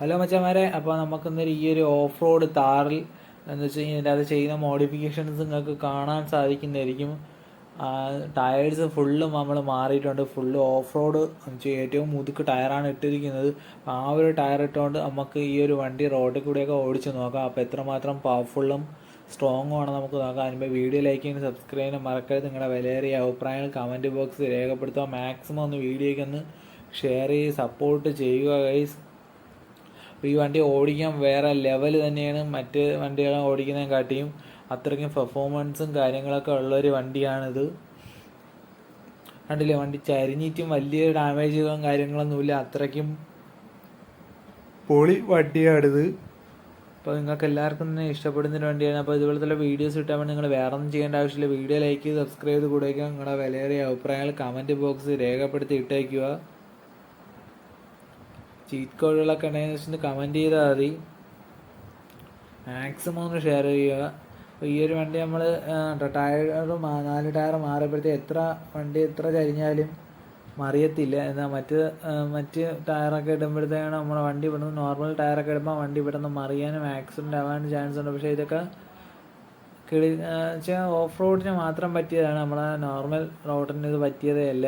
Hello മച്ചന്മാരെ അപ്പോൾ നമുക്കിന്നൊരു ഈ ഒരു ഓഫ് റോഡ് താറിൽ എന്താ വെച്ച് കഴിഞ്ഞാൽ ഇതിന്റെ അത് ചെയ്യുന്ന മോഡിഫിക്കേഷൻസ് നിങ്ങൾക്ക് കാണാൻ സാധിക്കുന്നതായിരിക്കും. ടയേഴ്സ് ഫുള്ളും നമ്മൾ മാറിയിട്ടുണ്ട്. ഫുള്ള് ഓഫ് റോഡ് ഏറ്റവും മുതുക്ക് ടയറാണ് ഇട്ടിരിക്കുന്നത്. ആ ഒരു ടയർ ഇട്ടുകൊണ്ട് നമുക്ക് ഈ ഒരു വണ്ടി റോഡിൽ കൂടെയൊക്കെ ഓടിച്ച് നോക്കാം. അപ്പോൾ എത്രമാത്രം പവർഫുള്ളും സ്ട്രോങ്ങും ആണ് നമുക്ക് നോക്കാം. അതിന്റെ വീഡിയോ ലൈക്ക് ചെയ്യാനും സബ്സ്ക്രൈബ് ചെയ്യാനും മറക്കരുത്. നിങ്ങളുടെ വിലയേറിയ അഭിപ്രായങ്ങൾ കമന്റ് ബോക്സിൽ രേഖപ്പെടുത്തുക. മാക്സിമം ഒന്ന് വീഡിയോയ്ക്ക് ഒന്ന് ഷെയർ ചെയ്ത് സപ്പോർട്ട് ചെയ്യുക ഗൈസ് ഈ വണ്ടി ഓടിക്കാൻ വേറെ ലെവൽ തന്നെയാണ്. മറ്റ് വണ്ടികളെ ഓടിക്കുന്നതിനെ കാട്ടിയും അത്രയ്ക്കും പെർഫോമൻസും കാര്യങ്ങളൊക്കെ ഉള്ളൊരു വണ്ടിയാണിത്. കണ്ടില്ലേ? വണ്ടി ചരിഞ്ഞിട്ടും വലിയ ഡാമേജുകളും കാര്യങ്ങളൊന്നുമില്ല. അത്രയ്ക്കും പൊളി വണ്ടിയാണിത്. അപ്പോൾ നിങ്ങൾക്ക് എല്ലാവർക്കും തന്നെ ഇഷ്ടപ്പെടുന്ന ഒരു വണ്ടിയാണ്. അപ്പോൾ ഇതുപോലത്തെ വീഡിയോസ് കിട്ടാൻ വേണ്ടി നിങ്ങൾ വേറെ ഒന്നും ചെയ്യേണ്ട ആവശ്യമില്ല. വീഡിയോ ലൈക്ക് ചെയ്ത് സബ്സ്ക്രൈബ് ചെയ്ത് കൂടെയൊക്കെ നിങ്ങളുടെ വിലയേറിയ അഭിപ്രായങ്ങൾ കമന്റ് ബോക്സ് രേഖപ്പെടുത്തി ഇട്ടേക്കുക. ചീറ്റ് കോഡുകളൊക്കെ ഉണ്ടെങ്കിൽ ജസ്റ്റ് കമന്റ് ചെയ്താൽ മതി. മാക്സിമം ഒന്ന് ഷെയർ ചെയ്യുക. അപ്പോൾ ഈ ഒരു വണ്ടി നമ്മൾ ടയർ നാല് ടയർ മാറിയപ്പോഴത്തെ എത്ര വണ്ടി എത്ര ചരിഞ്ഞാലും മറിയത്തില്ല. എന്നാൽ മറ്റ് മറ്റ് ടയറൊക്കെ ഇടുമ്പോഴത്തേക്കാണ് നമ്മുടെ വണ്ടി ഇവിടുന്ന് നോർമൽ ടയറൊക്കെ ഇടുമ്പോൾ വണ്ടി ഇവിടുന്ന് മറിയാനും ആക്സിഡന്റ് ആവാനും ചാൻസ് ഉണ്ട്. പക്ഷേ ഇതൊക്കെ കിളി വെച്ചാൽ ഓഫ് റോഡിന് മാത്രം പറ്റിയതാണ്. നമ്മളെ നോർമൽ റോഡിന് ഇത് പറ്റിയതേ അല്ല.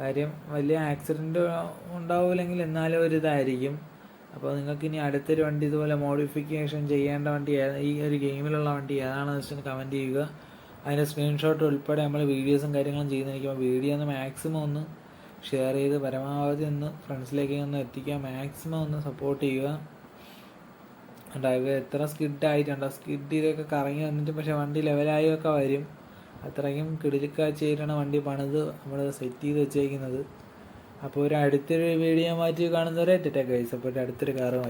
കാര്യം വലിയ ആക്സിഡന്റ് ഉണ്ടാവില്ലെങ്കിൽ എന്നാലും ഒരു ഇതായിരിക്കും. അപ്പോൾ നിങ്ങൾക്ക് ഇനി അടുത്തൊരു വണ്ടി ഇതുപോലെ മോഡിഫിക്കേഷൻ ചെയ്യേണ്ട വണ്ടി ഈ ഒരു ഗെയിമിലുള്ള വണ്ടി ഏതാണെന്ന് വെച്ചാൽ കമന്റ് ചെയ്യുക. അതിന്റെ സ്ക്രീൻഷോട്ട് ഉൾപ്പെടെ നമ്മൾ വീഡിയോസും കാര്യങ്ങളും ചെയ്യുന്നതായിരിക്കും. അപ്പോൾ വീഡിയോ ഒന്ന് മാക്സിമം ഒന്ന് ഷെയർ ചെയ്ത് പരമാവധി ഒന്ന് ഫ്രണ്ട്സിലേക്ക് ഒന്ന് എത്തിക്കുക. മാക്സിമം ഒന്ന് സപ്പോർട്ട് ചെയ്യുക. ഡ്രൈവർ എത്ര സ്കിഡ് ആയിട്ടുണ്ട്. സ്കിഡ് ചെയ്തൊക്കെ കറങ്ങി വന്നിട്ട് പക്ഷേ വണ്ടി ലെവലായി ഒക്കെ വരും. അത്രയ്ക്കും കിടിലിക്കാഴ്ചയിലാണ് വണ്ടി പണിത് നമ്മൾ സെറ്റ് ചെയ്ത് വെച്ചേക്കുന്നത്. അപ്പോൾ ഒരു അടുത്തൊരു വീഡിയോ മാറ്റി കാണുന്നവരെ ടെറ്റ ഗൈസ് അപ്പോൾ അടുത്തൊരു കാറ്